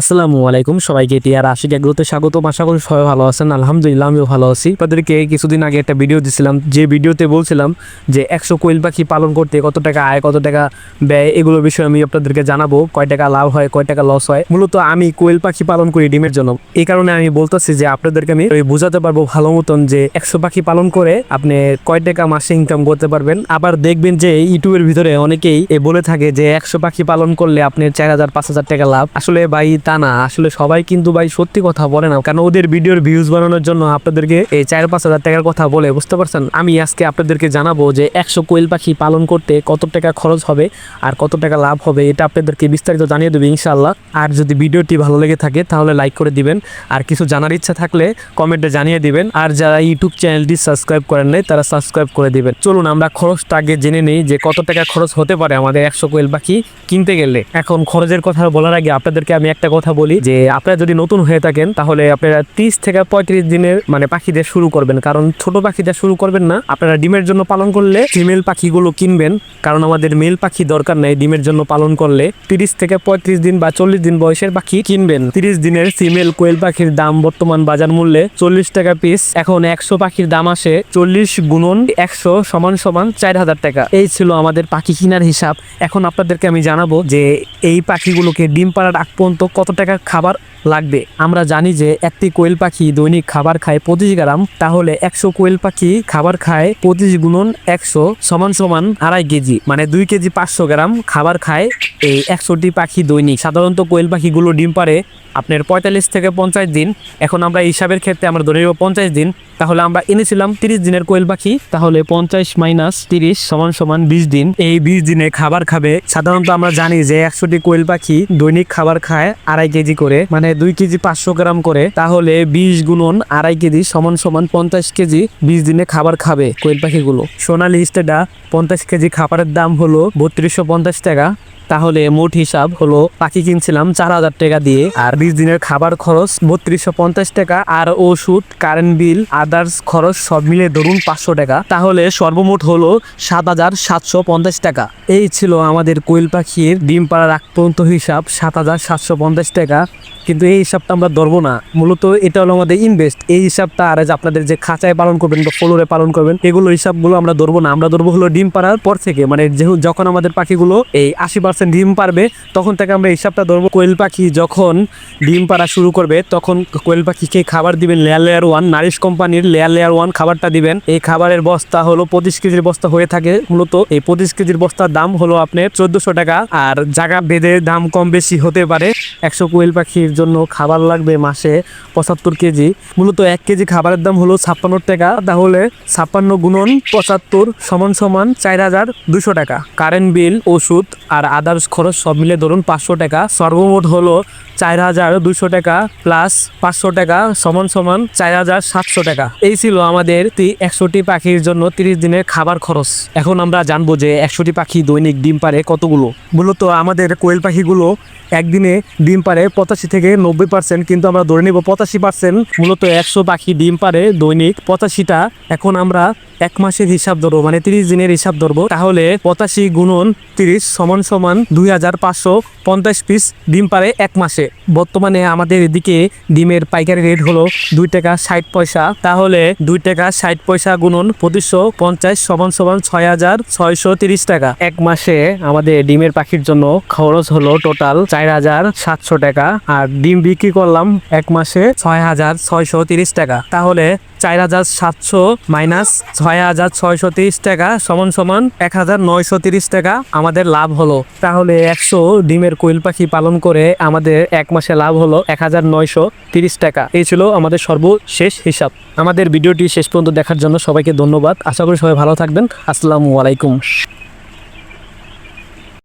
আসসালামু আলাইকুম। সবাইকে টিয়ার আশিক এগ্রোতে স্বাগত আশা করি সবাই ভালো আছেন। আলহামদুলিল্লাহ, আমিও ভালো আছি। আপনাদেরকে কিছুদিন আগে একটা ভিডিও দিছিলাম। যে ভিডিওতে বলছিলাম যে একশো কোয়েল পাখি পালন করতে কত টাকা আয়, কত টাকা ব্যয়, এগুলো বিষয়ে আমি আপনাদেরকে জানাব। কয় টাকা লাভ হয়, কয় টাকা লস হয়। মূলত আমি কোয়েল পাখি পালন করি ডিমের জন্য। এই কারণে আমি বলতেছি যে আপনাদেরকে আমি বোঝাতে পারব ভালো মতন যে একশো পাখি পালন করে আপনি কয় টাকা মাসে ইনকাম করতে পারবেন। আবার দেখবেন যে ইউটিউবের ভিতরে অনেকেই বলে থাকে যে একশো পাখি পালন করলে আপনি চার হাজার, পাঁচ হাজার টাকা লাভ। আসলে ভাই তা না, আসলে সবাই কিন্তু ভাই সত্যি কথা বলে না। কারণ ওদের ভিডিওর ভিউজ বানানোর জন্য আপনাদেরকে এই চার পাঁচ হাজার টাকার কথা বলে, বুঝতে পারছেন? আমি আজকে আপনাদেরকে জানাব যে একশো কোয়েল পাখি পালন করতে কত টাকা খরচ হবে আর কত টাকা লাভ হবে, এটা আপনাদেরকে বিস্তারিত জানিয়ে দেবে ইনশাআল্লাহ। আর যদি ভিডিওটি ভালো লেগে থাকে, তাহলে লাইক করে দিবেন। আর কিছু জানার ইচ্ছা থাকলে কমেন্টে জানিয়ে দিবেন। আর যারা ইউটিউব চ্যানেলটি সাবস্ক্রাইব করেন নাই, তারা সাবস্ক্রাইব করে দিবেন। চলুন আমরা খরচটা আগে জেনে নিই যে কত টাকা খরচ হতে পারে আমাদের একশো কোয়েল পাখি কিনতে গেলে। এখন খরচের কথা বলার আগে আপনাদেরকে আমি একটা কথা বলি যে আপনারা যদি নতুন হয়ে থাকেন, তাহলে আপনারা তিরিশ থেকে পঁয়ত্রিশ দিনের মানে পাখিদের শুরু করবেন। কারণ ছোট পাখিদের শুরু করবেন না, আপনারা ডিমের জন্য পালন করলে ফিমেল পাখিগুলো কিনবেন। কারণ আমাদের মেল পাখি দরকার নেই ডিমের জন্য পালন করলে। তিরিশ থেকে পঁয়ত্রিশ দিন বা চল্লিশ দিন বয়সের পাখি কিনবেন। তিরিশ দিনের ফিমেল কোয়েল পাখির দাম বর্তমান বাজার মূল্যে চল্লিশ টাকা পিস এখন একশো পাখির দাম আসে চল্লিশ গুণন একশো সমান সমান চার হাজার টাকা। এই ছিল আমাদের পাখি কেনার হিসাব। এখন আপনাদেরকে আমি জানাব যে এই পাখিগুলোকে ডিম পাড়ার আগ পর্যন্ত কত টাকা খাবার লাগবে? আমরা জানি যে একটি কোয়েল পাখি দৈনিক খাবার খায় পঁচিশ গ্রাম, তাহলে একশো কোয়েল পাখি খাবার খায় পঁচিশ গুণন একশো সমান সমান আড়াই কেজি মানে দুই কেজি পাঁচশো গ্রাম খাবার খায় এই একশোটি পাখি দৈনিক। সাধারণত কোয়েল পাখিগুলো ডিম পারে আপনার পঁয়তাল্লিশ থেকে পঞ্চাশ দিন। এখন আমরা হিসাবের ক্ষেত্রে আমরা ধরে নেব পঞ্চাশ দিন। তাহলে আমরা এনেছিলাম তিরিশ দিনের কোয়েল পাখি, তাহলে পঞ্চাশ মাইনাস তিরিশ সমান সমান বিশ দিন। এই বিশ দিনে খাবার খাবে। সাধারণত আমরা জানি যে একশোটি কোয়েল পাখি দৈনিক খাবার খায় আড়াই কেজি করে মানে দুই কেজি পাঁচশো গ্রাম করে, তাহলে বিশ গুণন আড়াই কেজি সমান সমান পঞ্চাশ কেজি বিশ দিনে খাবার খাবে কোয়েল পাখিগুলো। সোনালি স্টেডা পঞ্চাশ কেজি খাবারের দাম হলো বত্রিশশো পঞ্চাশ টাকা। তাহলে মোট হিসাব হলো পাখি কিনছিলাম চার হাজার টাকা দিয়ে। আর বিশ দিনের খাবার খরচ বত্রিশশো পঞ্চাশ টাকা। আর ওষুধ কারেন্ট বিল আদার্স খরচ সব মিলে ধরুন পাঁচশো টাকা। তাহলে সর্বমোট হলো সাত হাজার সাতশো পঞ্চাশ টাকা। এই ছিল আমাদের কোয়েল পাখির ডিম পাড়ার আগ পর্যন্ত হিসাব, সাত হাজার সাতশো পঞ্চাশ টাকা। কিন্তু এই হিসাবটা আমরা ধরবো না। মূলত এটা হলো আমাদের ইনভেস্ট এই হিসাবটা আর আপনাদের যে খাঁচায় পালন করবেন বা ফ্লোরে পালন করবেন, এগুলো হিসাবগুলো আমরা ধরবো না। আমরা ধরবো হলো ডিম পাড়ার পর থেকে। মানে যখন আমাদের পাখিগুলো এই আশি পার্সেন্ট ডিম পারবে, তখন থেকে আমরা হিসাবটা ধরবো। কোয়েল পাখি যখন ডিম পাড়া শুরু করবে, তখন কোয়েল পাখিকে খাবার দিবেন লেয়ার লেয়ার ওয়ান নারিশ কোম্পানির লেয়ার লেয়ার ওয়ান খাবারটা দিবেন। এই খাবারের বস্তা হলো পঁচিশ কেজির বস্তা হয়ে থাকে মূলত। এই পঁচিশ কেজির বস্তার দাম হলো আপনার চোদ্দশো টাকা। আর জায়গা বেঁধে দাম কম বেশি হতে পারে। একশো কোয়েল পাখির জন্য খাবার লাগবে মাসে পঁচাত্তর কেজি। মূলত এক কেজি খাবারের দাম হলো ছাপ্পান্ন টাকা। তাহলে ছাপ্পান্ন গুণন পঁচাত্তর সমান সমান চার হাজার দুশো টাকা। কারেন্ট বিল, ওষুধ আর আদার্স খরচ সব মিলে ধরুন পাঁচশো টাকা। সর্বমোট হলো চার হাজার দুশো টাকা প্লাস পাঁচশো টাকা সমান সমান চার হাজার সাতশো টাকা। এই ছিল আমাদের একশোটি পাখির জন্য তিরিশ দিনের খাবার খরচ। এখন আমরা জানব যে একশোটি পাখি দৈনিক ডিম পারে কতগুলো? মূলত আমাদের কোয়েল পাখিগুলো একদিনে ডিম পারে পঁচাশি থেকে নব্বই পার্সেন্ট কিন্তু আমরা ধরে নিব পঁচাশি পার্সেন্ট মূলত একশো পাখি ডিম পারে দৈনিক পঁচাশিটা। এখন আমরা এক মাসের হিসাব ধরবো মানে তিরিশ দিনের হিসাব ধরবো। তাহলে পঁচাশি গুণন তিরিশ সমান সমান দুই হাজার পাঁচশো পঞ্চাশ পিস ডিম পারে এক মাসে। বর্তমানে আমাদের এদিকে ডিমের পাইকারি রেট হলো দুই টাকা ষাট পয়সা। তাহলে দুই টাকা ষাট পয়সা গুণন পঁচিশশো পঞ্চাশ সমান সমান ছয় হাজার ছয়শো তিরিশ টাকা। এক মাসে আমাদের ডিমের পাখির জন্য খরচ হলো টোটাল চার হাজার সাতশো টাকা। আর ডিম বিক্রি করলাম এক মাসে ছয় হাজার ছয়শো তিরিশ টাকা। তাহলে চার হাজার সাতশো মাইনাস ছয় হাজার ছয়শো তিরিশ টাকা সমান সমান এক হাজার নয়শো তিরিশ টাকা আমাদের লাভ হলো। তাহলে একশো ডিমের কোয়েল পাখি পালন করে আমাদের এক মাসে লাভ হলো এক হাজার নয়শো তিরিশ টাকা। এই ছিল আমাদের সর্বশেষ হিসাব। আমাদের ভিডিওটি শেষ পর্যন্ত দেখার জন্য সবাইকে ধন্যবাদ। আশা করি সবাই ভালো থাকবেন। আসসালামু আলাইকুম।